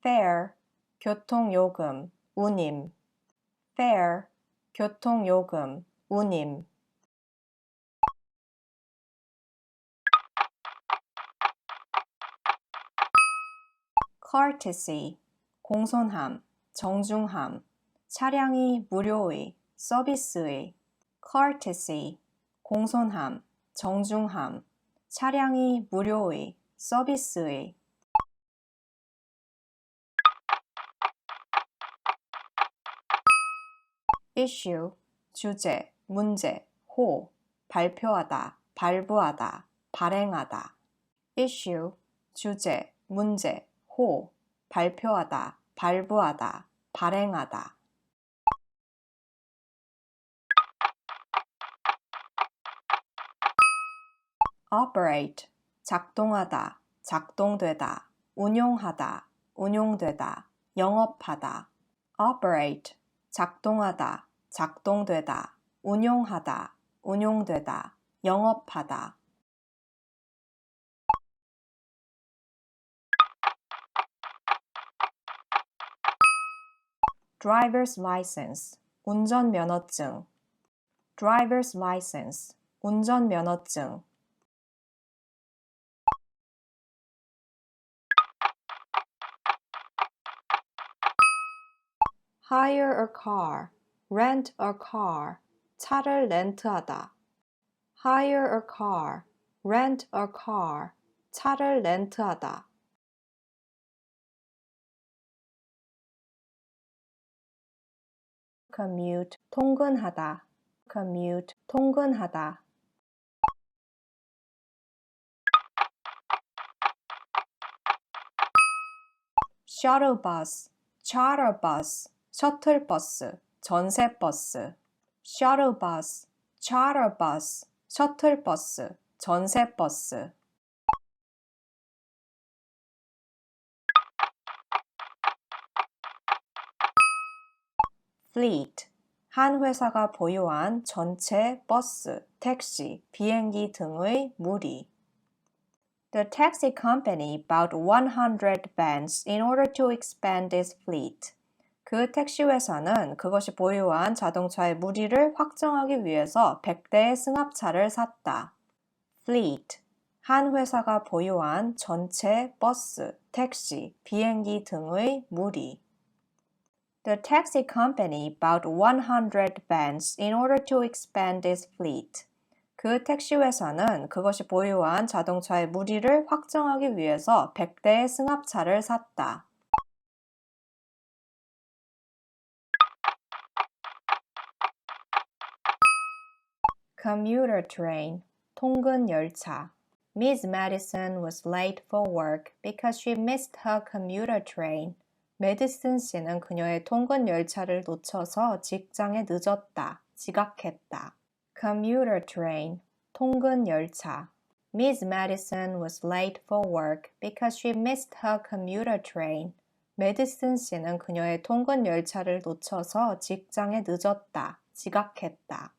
fare, 교통요금, 운임. fare, 교통요금, 운임. courtesy, 공손함, 정중함, 차량이 무료의, 서비스의. courtesy, 공손함, 정중함, 차량이 무료의, 서비스의. Issue, 주제, 문제, 호, 발표하다, 발부하다, 발행하다. issue, 주제, 문제, 호, 발표하다, 발부하다, 발행하다. operate, 작동하다, 작동되다, 운용하다, 운용되다, 영업하다. operate, 작동하다, 작동되다, 운용하다, 운용되다, 영업하다. driver's license, 운전면허증. driver's license, 운전면허증. hire a car, rent a car, 차를 렌트하다. hire a car, rent a car, 차를 렌트하다. commute, 통근하다. commute, 통근하다. shuttle bus, charter bus, 셔틀버스, 전세버스. shuttle bus, charter bus, 셔틀버스, 전세버스. fleet, 한 회사가 보유한 전체 버스, 택시, 비행기 등의 무리. The taxi company bought 100 vans in order to expand its fleet. 그 택시 회사는 그것이 보유한 자동차의 무리를 확정하기 위해서 100대의 승합차를 샀다. fleet, 한 회사가 보유한 전체 버스, 택시, 비행기 등의 무리. The taxi company bought 100 vans in order to expand its fleet. 그 택시 회사는 그것이 보유한 자동차의 무리를 확정하기 위해서 100대의 승합차를 샀다. Commuter train, 통근 열차. Miss Madison was late for work because she missed her commuter train. 메디슨 씨는 그녀의 통근 열차를 놓쳐서 직장에 늦었다. 지각했다. commuter train, 통근 열차. Miss Madison was late for work because she missed her commuter train. 메디슨 씨는 그녀의 통근 열차를 놓쳐서 직장에 늦었다. 지각했다.